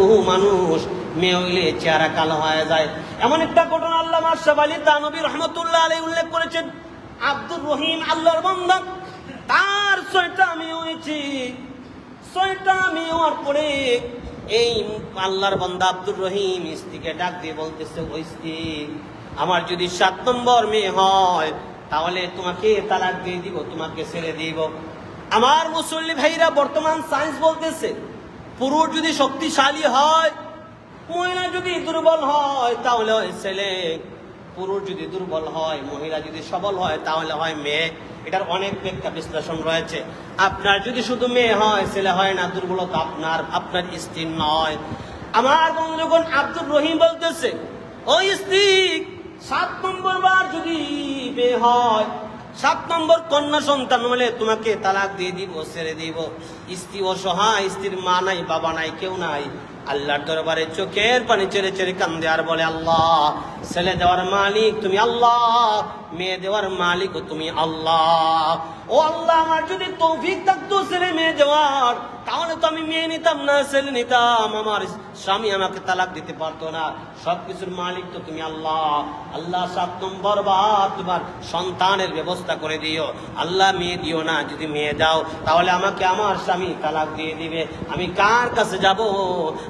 বহু মানুষ মেয়ে চেহারা কালো হয়ে যায়। এমন একটা ঘটনা আল্লাহ মাসাব আলী তানবী রহমতুল্লাহ আলী উল্লেখ করেছেন। আব্দুর রহিম আল্লাহর বান্দা, তার ছয়টা মেয়ে হয়েছে। ছয়টা মেয়ে হওয়ার পরে এই আল্লাহর বান্দা আব্দুর রহিম স্ত্রীকে ডাক দিয়ে বলতেছে, ওই স্ত্রী, আমার যদি সাত নম্বর মেয়ে হয়, তাহলে তোমাকে তালাক দিয়ে দিব, তোমাকে ছেড়ে দিব। আমার মুসল্লি ভাইরা বর্তমান সায়েন্স বলতেছে পুরুষ যদি শক্তিশালী হয়, মহিলা যদি দুর্বল হয়, তাহলে হয় ছেলে। পুরুষ যদি দুর্বল হয়, মহিলা যদি সবল হয়, তাহলে হয় মেয়ে। এটার অনেক ব্যাখ্যা বিশ্লেষণ রয়েছে। আপনার যদি শুধু মেয়ে হয়, ছেলে হয় না, দুর্বলতা আপনার আপনার স্ত্রী নয়। আমার বন্ধুগণ, আব্দুর রহিম বলতেছে, ওই স্ত্রী সাত নম্বর বার যদি মেয়ে হয় সাত নম্বর কন্যা সন্তান হলে তোমাকে তালাক দিয়ে দিব, ছেড়ে দিব। স্ত্রী অসহায়, স্ত্রীর মা নাই, বাবা নাই, কেউ নাই। আল্লাহর দরবারে চোখের পানি চেড়ে চেড়ে কান্দে আর বলে, আল্লাহ, ছেলে দেওয়ার মালিক তুমি আল্লাহ, মেয়ে দেওয়ার মালিক তুমি আল্লাহ। ও আল্লাহ, আমার যদি তৌফিক থাকতো ছেলে মেয়ে দেওয়ার তাহলে তো আমি মেয়ে নিতাম না ছেলে নিতাম। আমার স্বামী আমাকে তালাক দিতে পারতো না। সবকিছুর মালিক তো তুমি আল্লাহ। আল্লাহ সাত নম্বর বার তোমার সন্তানের ব্যবস্থা করে দিও। আল্লাহ মেয়ে দিও না, যদি মেয়ে দাও, তাহলে আমাকে আমার স্বামী তালাক দিয়ে দিবে। আমি কার কাছে যাব?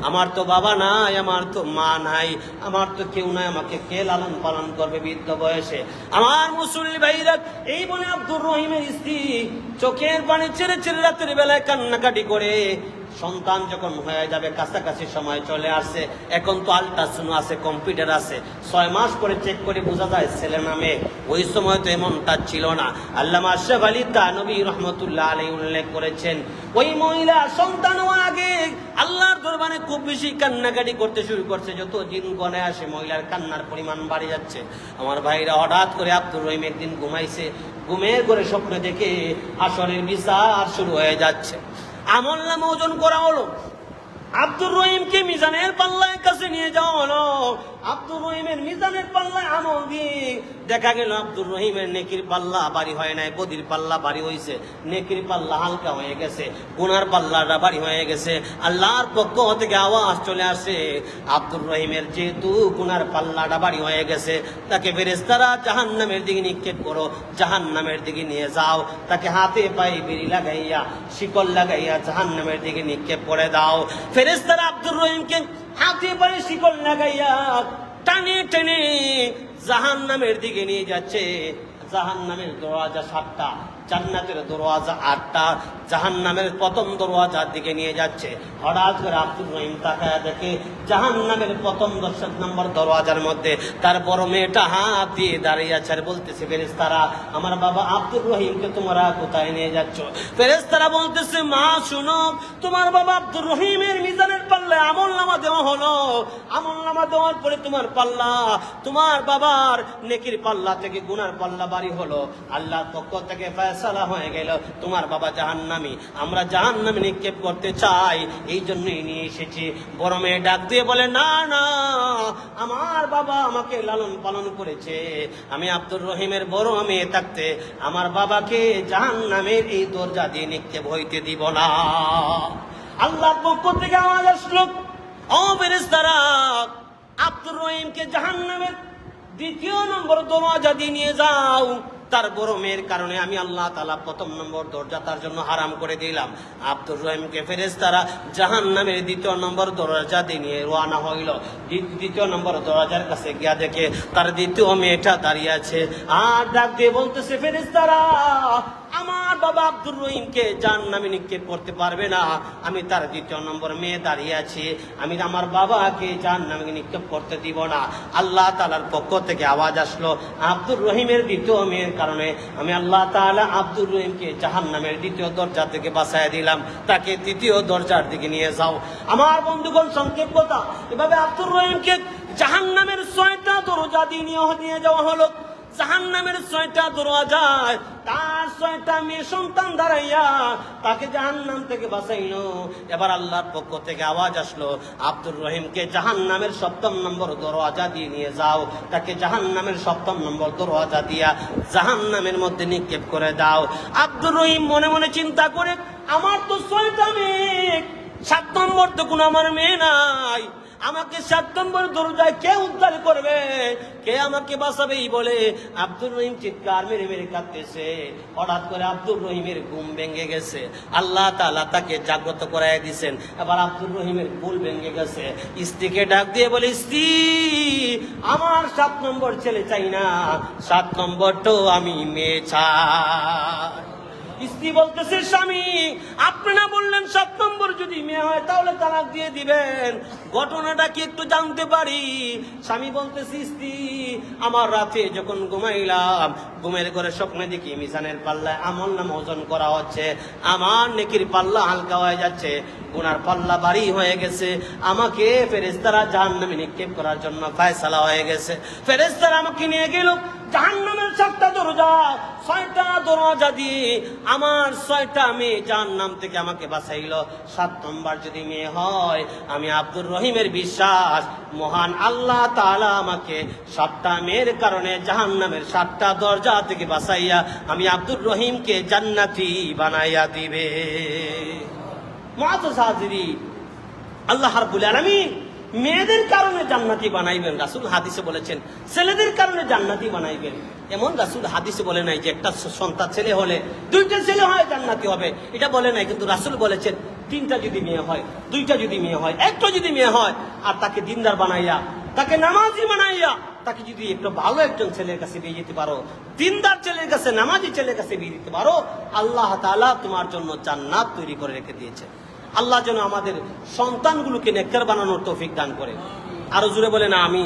আমার তো বাবা নাই, আমার তো মা নাই। আমার তো কেউ নাই, আমাকে কে লালন পালন করবে বৃদ্ধ বয়সে? আমার মুসল্লি ভাইরা, এই বলে আব্দুর রহিমের স্ত্রী, চোখের পানি ছেড়ে ছেড়ে রাতের বেলায় কান্নাকাটি করে সন্তান যখন হয়ে যাবে, কাছাকাছি সময় চলে আসছে এখন তো আলট্রাসাউন্ড আছে, কম্পিউটার আছে। ছয় মাস করে চেক করে বোঝা যায় ছেলে নামে, ওই সময় তো এমনটা ছিল না। আল্লাহ আশরাফ আলী নবী রহমতুল্লাহ আলী উল্লেখ করেছেন, ওই মহিলা সন্তান হওয়ার আগে আল্লাহর দরবারে খুব বেশি কান্নাকাটি করতে শুরু করছে, যত দিন গনে আসে মহিলার কান্নার পরিমাণ বাড়ে যাচ্ছে। আমার ভাইরা হঠাৎ করে আব্দুর রহিম একদিন ঘুমাইছে ঘুমের করে স্বপ্ন দেখে আসরের বিচার শুরু হয়ে যাচ্ছে। আমল নামে ওজন করা হলো। আব্দুর রহিমকে মিজানের পাল্লায় কাছে নিয়ে যাওয়া হলো। আব্দুর রহিমের মিজানের পাল্লায় আমল দিয়ে দেখা গেল আব্দুর রহিমের নেকির পাল্লা, বাড়ি হয় নাই, বদির পাল্লা বাড়ি হয়েছে নেকির পাল্লা হালকা হয়ে গেছে, গুনার পাল্লাটা বাড়ি হয়ে গেছে। আল্লাহর পক্ষ থেকে আওয়াজ চলে আসে, আব্দুর রহিমের যেহেতু গুনার পাল্লাটা বাড়ি হয়ে গেছে, তাকে ফেরেস্তারা জাহান নামের দিকে নিক্ষেপ করো জাহান নামের দিকে নিয়ে যাও। তাকে হাতে পায়ে বেরি লাগাইয়া, শিকল লাগাইয়া জাহান নামের দিকে নিক্ষেপ করে দাও। ফেরেস্তারা আব্দুর রহিমকে হাতে পায়ে শিকল লাগাইয়া টানে টেনে জাহান নামের দিকে নিয়ে যাচ্ছে। জাহান নামের দরওয়াজা সাতটা। জান্নাতের দরওয়াজা আটটা জাহান নামের প্রথম দরওয়াজার দিকে নিয়ে যাচ্ছে। হঠাৎ করে আব্দুর রহিম তাকায় দেখে জাহান নামের প্রথম দর্শক নম্বর দরওয়াজার মধ্যে তার বড় মেয়েটা হাত দিয়ে দাঁড়িয়ে আছে আর বলতেছে ফেরেস্তারা আমার বাবা আব্দুর রহিমকে তোমরা কোথায় নিয়ে যাচ্ছ? ফেরেস্তারা বলতেছে, মা, শুনো, তোমার বাবা আব্দুর রহিমের মিজানের পাল্লা আমল নামা দেওয়া হলো। আমল নামা দেওয়ার পরে তোমার পাল্লা, তোমার বাবার নেকির পাল্লা থেকে গুনার পাল্লা বাড়ি হলো। আল্লাহর পক্ষ থেকে ফয়সালা হয়ে গেল। তোমার বাবা জাহান্নামি। আমরা জাহান্নামে নিক্ষেপ করতে চাই। এই জন্যই নিয়ে এসেছি। বড় মেয়ে ডাক দিয়ে বলে, না না, আমার বাবা আমাকে লালন পালন করেছে। আমি আব্দুর রহিমের বড় মেয়ে থাকতে আমার বাবাকে জাহান্নামের এই দরজা দিয়ে নিক্ষেপ হইতে দিব না। আল্লাহর পক্ষ থেকে ও ফেরেশতারা, আব্দুর রহিমকে জাহান্নামের দ্বিতীয় নম্বর দরওয়াজা দিয়ে নিয়ে যাও। তার বড় মেয়ের কারণে আমি আল্লাহ তালা প্রথম নম্বর দরজা তার জন্য হারাম করে দিলাম। আব্দুর রহিমকে ফেরেজ তারা জাহান নামের দ্বিতীয় নম্বর দরজা দিয়ে রোয়ানা হইল। দ্বিতীয় নম্বর দরজার কাছে গিয়া দেখে তার দ্বিতীয় মেয়েটা দাঁড়িয়ে আছে। আর ডাক দিয়ে বলতেছে ফেরেজ তারা আমার বাবা আব্দুর রহিমকে জান নামে নিক্ষেপ করতে পারবে না। আমি তার দ্বিতীয় নম্বর মেয়ে দাঁড়িয়ে আছি। আমি আমার বাবাকে জান নামে নিক্ষেপ করতে দিব না। আল্লাহ তালার পক্ষ থেকে আওয়াজ আসলো। আব্দুর রহিমের দ্বিতীয় মেয়ের কারণে আমি আল্লাহ তাআলা আব্দুর রহিমকে জাহান নামের দ্বিতীয় দরজা থেকে বাঁচায় দিলাম। তাকে তৃতীয় দরজার দিকে নিয়ে যাও। আমার বন্ধুগণ সংক্ষেপ কথা এভাবে আব্দুর রহিমকে জাহান নামের ছয়টা দরজা দিয়ে নিয়ে যাওয়া হলো। জাহান নামের ছয়টা দরওয়াজায় তার ছয়টা মেয়ে সন্তান দাঁড়াইয়া তাকে জাহান নাম থেকে বাঁচাইলো। এবার আল্লাহর পক্ষ থেকে আওয়াজ আসলো, আব্দুর রহিমকে জাহান নামের সপ্তম নম্বর দরওয়াজা দিয়ে নিয়ে যাও। তাকে জাহান নামের সপ্তম নম্বর দরওয়াজা দিয়া জাহান নামের মধ্যে নিক্ষেপ করে দাও। আব্দুর রহিম মনে মনে চিন্তা করে, আমার তো ছয়টা মেয়ে, সাত নম্বর তো কোনো আমার মেয়ে নাই। আমাকে সাত নম্বর দরজায় কে উদ্ধার করবে? কে আমাকে বাঁচাবে বলে আব্দুর রহিম চিৎকার মেরে মেরে কাঁদতেছে। হঠাৎ করে আব্দুর রহিমের ঘুম ভেঙে গেছে। আল্লাহ তালা তাকে জাগ্রত করাই দিছেন। এবার আব্দুর রহিমের ভুল ভেঙে গেছে। স্ত্রীকে ডাক দিয়ে বলে, স্ত্রী, আমার সাত নম্বর ছেলে চাই না। সাত নম্বরটাও আমি মেয়ে চাই। স্ত্রী বলতেছে, স্বামী, আপনি না বললেন সাত নম্বর যদি মেয়ে হয়, তাহলে তালাক দিয়ে দিবেন। ঘটনাটা কি একটু জানতে পারি? স্বামী বলতেছে, স্ত্রী, আমার রাতে যখন ঘুমাইলাম, ঘুমের ঘরে স্বপ্নে দেখি মিশানের পাল্লায় আমল নাম ওজন করা হচ্ছে। আমার নেকির পাল্লা হালকা হয়ে যাচ্ছে। গুনার পাল্লা বাড়ি হয়ে গেছে। আমাকে ফেরেস্তারা জাহান নামে নিক্ষেপ করার জন্য ফায়সালা হয়ে গেছে। ফেরেস্তারা আমাকে নিয়ে গেল। জাহান্নামের সাতটা দরজা, ছয়টা দরজা দিয়ে আমার ছয়টা মেয়ে জাহান্নাম থেকে আমাকে বাঁচাইল। সাত নম্বর যদি মেয়ে হয়, আমি আব্দুর রহিমের বিশ্বাস, মহান আল্লাহ তাআলা আমাকে সাতটা মেয়ের কারণে জাহান্নামের সাতটা দরজা থেকে বাঁচাইয়া আমি আব্দুর রহিমকে জান্নাতি বানাইয়া দিবে। মেয়েদের কারণে জান্নাতি বানাইবেন। রাসূল হাদিসে বলেছেন, ছেলেদের কারণে জান্নাতি বানাইবেন। এমন রাসূল হাদিসে বলে নাই যে একটা সন্তান ছেলে হলে দুইটা ছেলে হয়, জান্নাতি হবে। এটা বলে নাই, কিন্তু রাসূল বলেছেন, তিনটা যদি মেয়ে হয়, দুইটা যদি মেয়ে হয়, একটা যদি মেয়ে হয়, আর তাকে দিনদার বানাইয়া, তাকে নামাজি বানাইয়া, তাকে যদি একটু ভালো একজন ছেলের কাছে বিয়ে যেতে পারো, দিনদার ছেলের কাছে, নামাজি ছেলের কাছে বিয়ে দিতে পারো, আল্লাহ তাআলা তোমার জন্য জান্নাত তৈরি করে রেখে দিয়েছে। আল্লাহ যেন আমাদের সন্তানগুলোকে নেককার বানানোর তৌফিক দান করে। আরও জুড়ে বলে না আমি